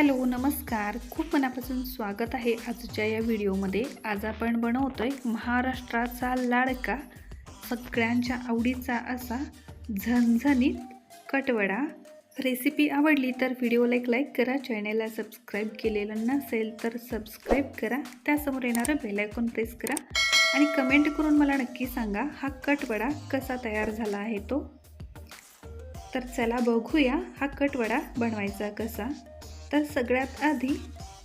Hello नमस्कार. खूप मनापासून स्वागत आहे आजच्या या व्हिडिओमध्ये. आज आपण बनवतो आहे महाराष्ट्राचा लाडका सगळ्यांच्या आवडीचा असा झणझणीत कटवडा. रेसिपी आवडली तर व्हिडिओला एक लाईक करा. चॅनेलला सबस्क्राईब केलेलं नसेल तर सबस्क्राईब करा. त्यासमोर येणारं बेलायकॉन प्रेस करा. आणि कमेंट करून मला नक्की सांगा हा कटवडा कसा तयार झाला आहे तो? तर चला बघूया हा कटवडा बनवायचा कसा. तर सगळ्यात आधी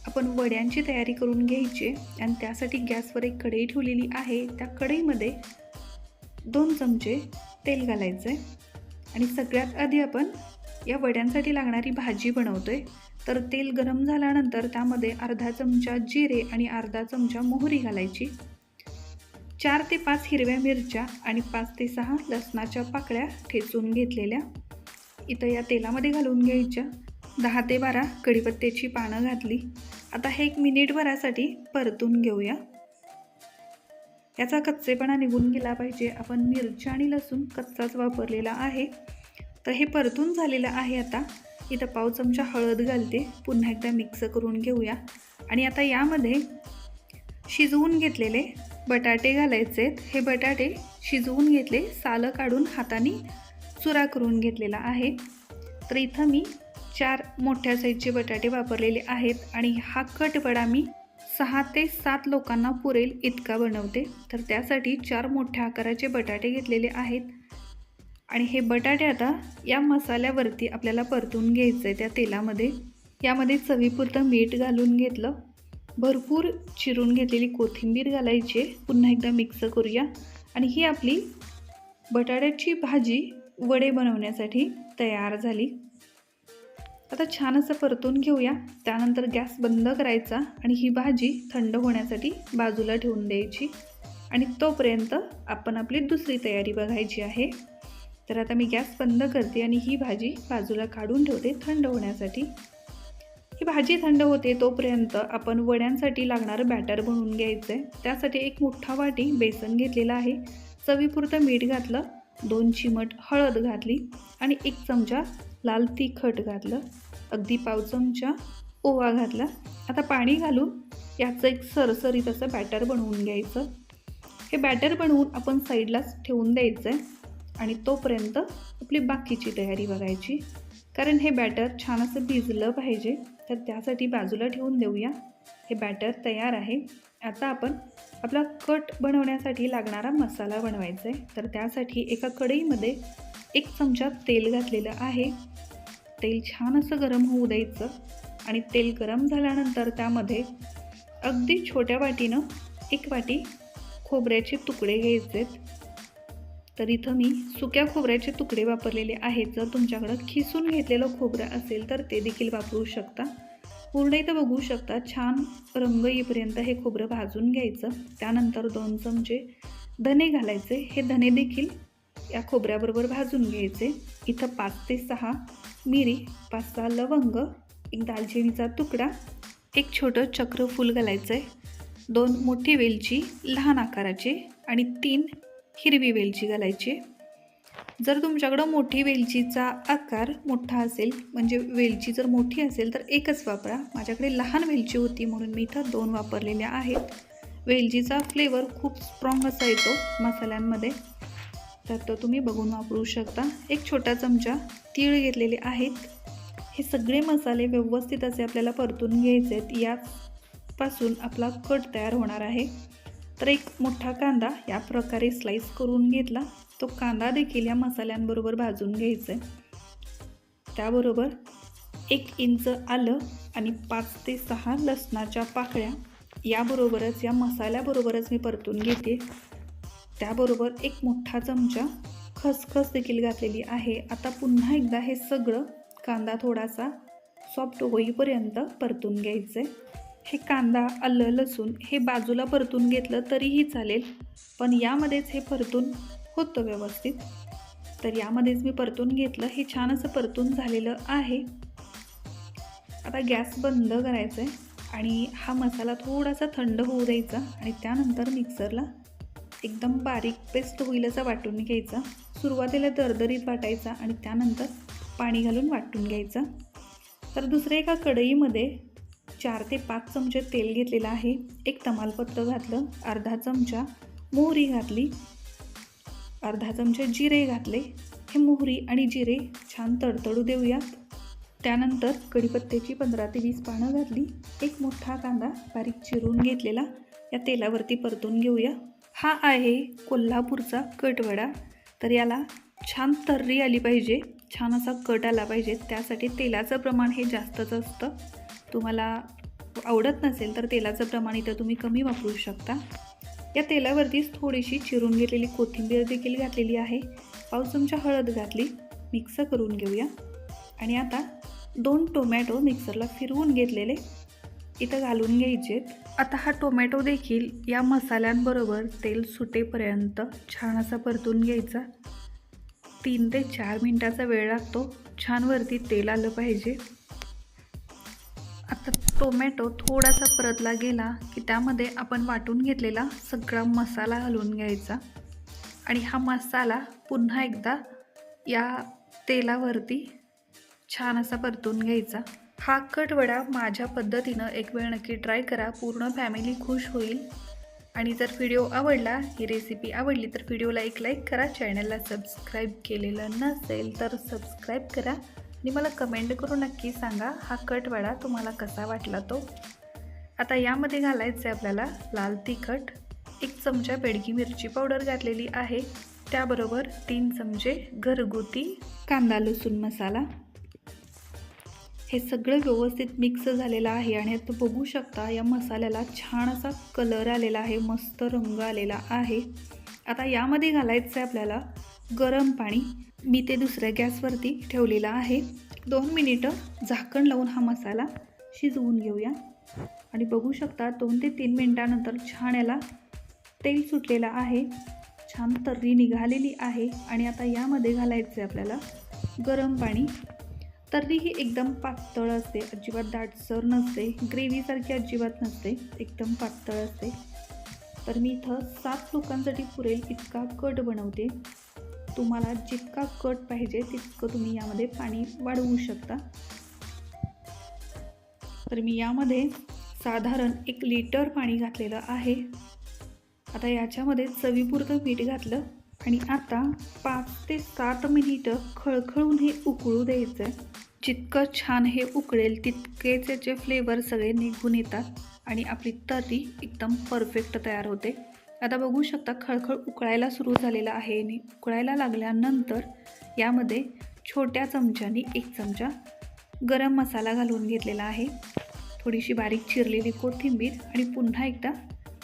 आपण वड्यांची तयारी करून घ्यायची आणि त्यासाठी गॅसवर एक कढई ठेवलेली आहे. त्या कढईमध्ये दोन चमचे तेल घालायचं आहे आणि सगळ्यात आधी आपण या वड्यांसाठी लागणारी भाजी बनवतो आहे तर तेल गरम झाल्यानंतर त्यामध्ये अर्धा चमचा जिरे आणि अर्धा चमचा मोहरी घालायची. चार ते पाच हिरव्या मिरच्या आणि पाच ते सहा लसणाच्या पाकळ्या ठेचून घेतलेल्या. इथं या तेलामध्ये घालून घ्यायच्या. दहा ते बारा कढीपत्त्याची पानं घातली. आता हे एक मिनिटभरासाठी परतून घेऊया. याचा कच्चेपणा निघून गेला पाहिजे. आपण मिरची आणि लसूण कच्चाच वापरलेला आहे. तर हे परतून झालेलं आहे आता. इथं पाव चमचा हळद घालते. पुन्हा एकदा मिक्स करून घेऊया. आणि आता यामध्ये शिजवून घेतलेले बटाटे घालायचे आहेत. हे बटाटे शिजवून घेतले सालं काढून हाताने चुरा करून घेतलेला आहे. तर इथं मी चार मोठ्या साईजचे बटाटे वापरलेले आहेत आणि हा कटवडा मी सहा ते सात लोकांना पुरेल इतका बनवते. तर त्यासाठी चार मोठ्या आकाराचे बटाटे घेतलेले आहेत. आणि हे बटाटे आता या मसाल्यावरती आपल्याला परतून घ्यायचं आहे त्या तेलामध्ये. यामध्ये चवीपुरतं मीठ घालून घेतलं. भरपूर चिरून घेतलेली कोथिंबीर घालायची. आहे. पुन्हा एकदा मिक्स करूया. आणि ही आपली बटाट्याची भाजी वडे बनवण्यासाठी तयार झाली. आता छान असं परतून घेऊया. त्यानंतर गॅस बंद करायचा आणि ही भाजी थंड होण्यासाठी बाजूला ठेवून द्यायची. आणि तोपर्यंत आपण आपली दुसरी तयारी बघायची आहे. तर आता मी गॅस बंद करते आणि ही भाजी बाजूला काढून ठेवते थंड होण्यासाठी. ही भाजी थंड होते तोपर्यंत आपण वड्यांसाठी लागणारं बॅटर बनवून घ्यायचं आहे त्यासाठी एक मोठा वाटी बेसन घेतलेला आहे. चवीपुरतं मीठ घातलं दोन चिमट हळद घातली आणि एक चमचा लाल तिखट घातलं अगदी पाव चमचा ओवा घातला. आता पाणी घालून याचं एक सरसरीत असं बॅटर बनवून घ्यायचं. हे बॅटर बनवून आपण साईडलाच ठेवून द्यायचं आहे आणि तोपर्यंत आपली बाकीची तयारी बघायची. कारण हे बॅटर छान असं भिजलं पाहिजे तर त्यासाठी बाजूला ठेवून देऊया. हे बॅटर तयार आहे. आता आपण आपला कट बनवण्यासाठी लागणारा मसाला बनवायचा आहे तर त्यासाठी एका कढईमध्ये एक चमचा तेल घातलेलं आहे. तेल छान असं गरम होऊ द्यायचं आणि तेल गरम झाल्यानंतर त्यामध्ये अगदी छोट्या वाटीनं एक वाटी खोबऱ्याचे तुकडे घ्यायचे. तर इथं मी सुक्या खोबऱ्याचे तुकडे वापरलेले आहेत. जर तुमच्याकडं खिसून घेतलेलं खोबरं असेल तर ते देखील वापरू शकता. पूर्ण इथं बघू शकता छान रंग येईपर्यंत हे खोबरं भाजून घ्यायचं. त्यानंतर दोन चमचे धने घालायचे. हे धने देखील या खोबऱ्याबरोबर भाजून घ्यायचे. इथं पाच ते सहा मिरी पाच सहा लवंग एक दालचिनीचा तुकडा एक छोटं चक्रफूल घालायचं आहे दोन मोठी वेलची लहान आकाराची आणि तीन हिरवी वेलची घालायची. जर तुमच्याकडं मोठी वेलचीचा आकार मोठा असेल म्हणजे वेलची जर मोठी असेल तर एकच वापरा. माझ्याकडे लहान वेलची होती म्हणून मी इथं दोन वापरलेल्या आहेत. वेलचीचा फ्लेवर खूप स्ट्रॉंग असा येतो मसाल्यांमध्ये. तर तो तुम्ही बघून वापरू शकता. एक छोटा चमचा तीळ घेतलेले आहेत. हे सगळे मसाले व्यवस्थित असे आपल्याला परतून घ्यायचे आहेत. यापासून आपला कट तयार होणार आहे. तर एक मोठा कांदा या प्रकारे स्लाईस करून घेतला. तो कांदा देखील या मसाल्यांबरोबर भाजून घ्यायचा आहे. त्याबरोबर एक इंच आलं आणि पाच ते सहा लसणाच्या पाकळ्या याबरोबरच या मसाल्याबरोबरच मी परतून घेते. त्याबरोबर एक मोठा चमचा खसखस देखील घातलेली आहे. आता पुन्हा एकदा हे सगळं कांदा थोडासा सॉफ्ट होईपर्यंत परतून घ्यायचं आहे हे कांदा आलं लसूण हे बाजूला परतून घेतलं तरीही चालेल पण यामध्येच हे परतून होतं व्यवस्थित. तर यामध्येच मी परतून घेतलं हे छान असं परतून झालेलं आहे. आता गॅस बंद करायचा आहे आणि हा मसाला थोडासा थंड होऊ द्यायचा आणि त्यानंतर मिक्सरला एकदम बारीक पेस्ट होईल असा वाटून घ्यायचा. सुरुवातीला दरदरीत वाटायचा आणि त्यानंतर पाणी घालून वाटून घ्यायचा. तर दुसऱ्या एका कढईमध्ये चार ते पाच चमचे तेल घेतलेलं आहे. एक तमालपत्र घातलं अर्धा चमचा मोहरी घातली अर्धा चमचे जिरे घातले. हे मोहरी आणि जिरे छान तडतडू देऊयात. त्यानंतर कढीपत्त्याची पंधरा ते वीस पानं घातली. एक मोठा कांदा बारीक चिरून घेतलेला. या तेलावरती परतून घेऊया. हा आहे कोल्हापूरचा कटवडा. तर याला छान तर्री आली पाहिजे. छान असा कट आला पाहिजे. त्यासाठी तेलाचं प्रमाण हे जास्तच असतं. तुम्हाला आवडत नसेल तर तेलाचं प्रमाण इथं तुम्ही कमी वापरू शकता. या तेलावरतीच थोडीशी चिरून घेतलेली कोथिंबीर देखील घातलेली आहे. पाऊस तुमच्या हळद घातली. मिक्स करून घेऊया. आणि आता दोन टोमॅटो मिक्सरला फिरवून घेतलेले. इथं घालून घ्यायचे आता हा टोमॅटो देखील या मसाल्यांबरोबर तेल सुटेपर्यंत छान असा परतून घ्यायचा. तीन ते चार मिनटाचा वेळ लागतो. छान वरती तेल आलं पाहिजे. आता टोमॅटो थोडासा परतला गेला की त्यामध्ये आपण वाटून घेतलेला सगळा मसाला घालून घ्यायचा. आणि हा मसाला पुन्हा एकदा या तेलावरती छान असा परतून घ्यायचा. हा कटवडा माझ्या पद्धतीनं एक वेळ नक्की ट्राय करा. पूर्ण फॅमिली खुश होईल. आणि जर व्हिडिओ आवडला ही रेसिपी आवडली तर व्हिडिओला एक लाईक करा. चॅनलला सबस्क्राईब केलेलं नसेल तर सबस्क्राईब करा. आणि मला कमेंट करून नक्की सांगा हा कटवडा तुम्हाला कसा वाटला तो. आता यामध्ये घालायचं आहे आपल्याला लाल तिखट. एक चमचा बेडगी मिरची पावडर घातलेली आहे. त्याबरोबर तीन चमचे घरगुती कांदा लसूण मसाला. हे सगळं व्यवस्थित मिक्स झालेलं आहे आणि आता बघू शकता या मसाल्याला छान असा कलर आलेला आहे मस्त रंग आलेला आहे. आता यामध्ये घालायचं आहे आपल्याला गरम पाणी. मी ते दुसऱ्या गॅसवरती ठेवलेलं आहे. दोन मिनिटं झाकण लावून हा मसाला शिजवून घेऊया. आणि बघू शकता दोन ते तीन मिनटानंतर छान याला तेल सुटलेलं आहे. छान तर्री निघालेली आहे. आणि आता यामध्ये घालायचं आहे आपल्याला गरम पाणी. तर्री ही एकदम पातळ असते. अजिबात दाटसर नसते. ग्रेव्हीसारखी अजिबात नसते. एकदम पातळ असते. तर मी इथं सात लोकांसाठी पुरेल इतका कट बनवते. तुम्हाला जितका कट पाहिजे तितकं तुम्ही यामध्ये पाणी वाढवू शकता. तर मी यामध्ये साधारण एक लिटर पाणी घातलेलं आहे. आता याच्यामध्ये चवीपुरतं मीठ घातलं. आणि आता पाच ते सात मिनिटं खळखळून हे उकळू द्यायचं. आहे जितकं छान हे उकळेल तितकेच याचे फ्लेवर सगळे निघून येतात आणि आपली तर्री एकदम परफेक्ट तयार होते. आता बघू शकता खळखळ उकळायला सुरू झालेला आहे आणि उकळायला लागल्यानंतर यामध्ये छोट्या चमच्याने एक चमचा गरम मसाला घालून घेतलेला आहे. थोडीशी बारीक चिरलेली कोथिंबीर आणि पुन्हा एकदा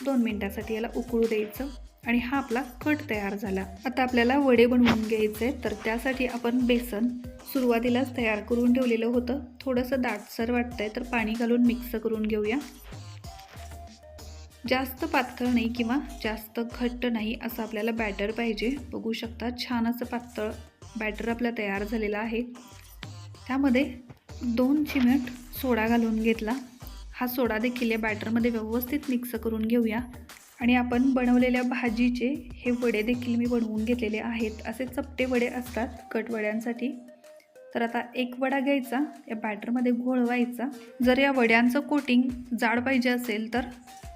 दोन मिनटासाठी याला उकळू द्यायचं. आणि हा आपला कट तयार झाला. आता आपल्याला वडे बनवून घ्यायचे तर त्यासाठी आपण बेसन सुरुवातीलाच तयार करून ठेवलेलं होतं. थोडंसं दाटसर वाटतंय तर पाणी घालून मिक्स करून घेऊया. जास्त पातळ नाही किंवा जास्त घट्ट नाही असं आपल्याला बॅटर पाहिजे. बघू शकता छान असं पातळ बॅटर आपला तयार झालेला आहे. त्यामध्ये दोन चिमट सोडा घालून घेतला. हा सोडा देखील या बॅटरमध्ये व्यवस्थित मिक्स करून घेऊया. आणि आपण बनवलेल्या भाजीचे हे वडे देखील मी बनवून घेतलेले आहेत. असे चपटे वडे असतात कटवड्यांसाठी तर आता एक वडा घ्यायचा या बॅटरमध्ये घोळवायचा. जर या वड्यांचं कोटिंग जाड पाहिजे असेल तर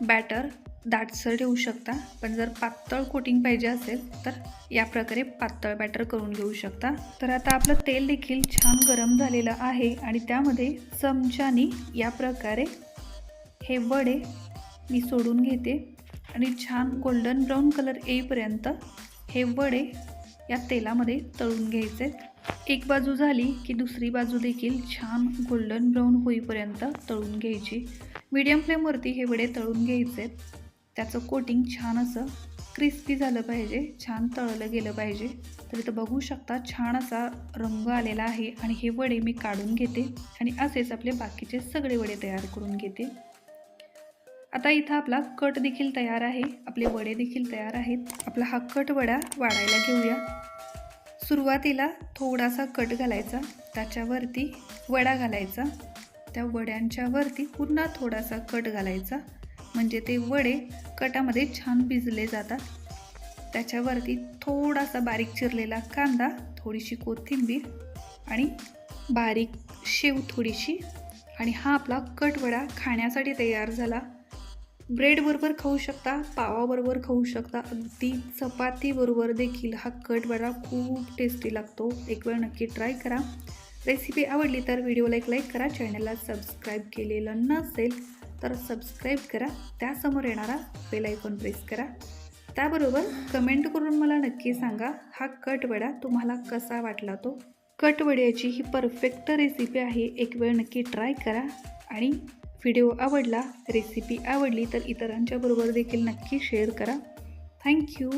बॅटर दाटसर ठेवू शकता. पण जर पातळ कोटिंग पाहिजे असेल तर या प्रकारे पातळ बॅटर करून घेऊ शकता. तर आता आपलं तेल देखील छान गरम झालेलं आहे आणि त्यामध्ये चमच्याने या प्रकारे हे वडे मी सोडून घेते. आणि छान गोल्डन ब्राऊन कलर येईपर्यंत हे वडे या तेलामध्ये तळून घ्यायचे. एक बाजू झाली की दुसरी बाजू देखील छान गोल्डन ब्राऊन होईपर्यंत तळून घ्यायची. मीडियम फ्लेमवरती हे वडे तळून घ्यायचे. त्याचं कोटिंग छान असं क्रिस्पी झालं पाहिजे छान तळलं गेलं पाहिजे. तर इथं बघू शकता छान असा रंग आलेला आहे आणि हे वडे मी काढून घेते आणि असेच आपले बाकीचे सगळे वडे तयार करून घेते. आता इथं आपला कट देखील तयार आहे. आपले वडे देखील तयार आहेत. आपला हा कट वडा वाढायला घेऊया. सुरुवातीला थोडासा कट घालायचा. त्याच्यावरती वडा घालायचा. त्या वड्यांच्या वरती पुन्हा थोडासा कट घालायचा. म्हणजे ते वडे कटामध्ये छान भिजले जातात. त्याच्यावरती थोडासा बारीक चिरलेला कांदा थोडीशी कोथिंबीर आणि बारीक शेव थोडीशी. आणि हा आपला कटवडा खाण्यासाठी तयार झाला. ब्रेडबरोबर खाऊ शकता पावाबरोबर खाऊ शकता. अगदी चपातीबरोबर देखील हा कटवडा खूप टेस्टी लागतो. एक वेळ नक्की ट्राय करा. रेसिपी आवडली तर व्हिडिओला एक लाईक करा. चॅनलला सबस्क्राईब केलेलं नसेल तर सबस्क्राईब करा. त्यासमोर येणारा बेल आयकॉन प्रेस करा. त्याबरोबर कमेंट करून मला नक्की सांगा हा कटवडा तुम्हाला कसा वाटला तो? कटवड्याची ही परफेक्ट रेसिपी आहे. एक वेळ नक्की ट्राय करा. आणि व्हिडिओ आवडला रेसिपी आवडली तर इतरांच्याबरोबर देखील नक्की शेअर करा. थँक्यू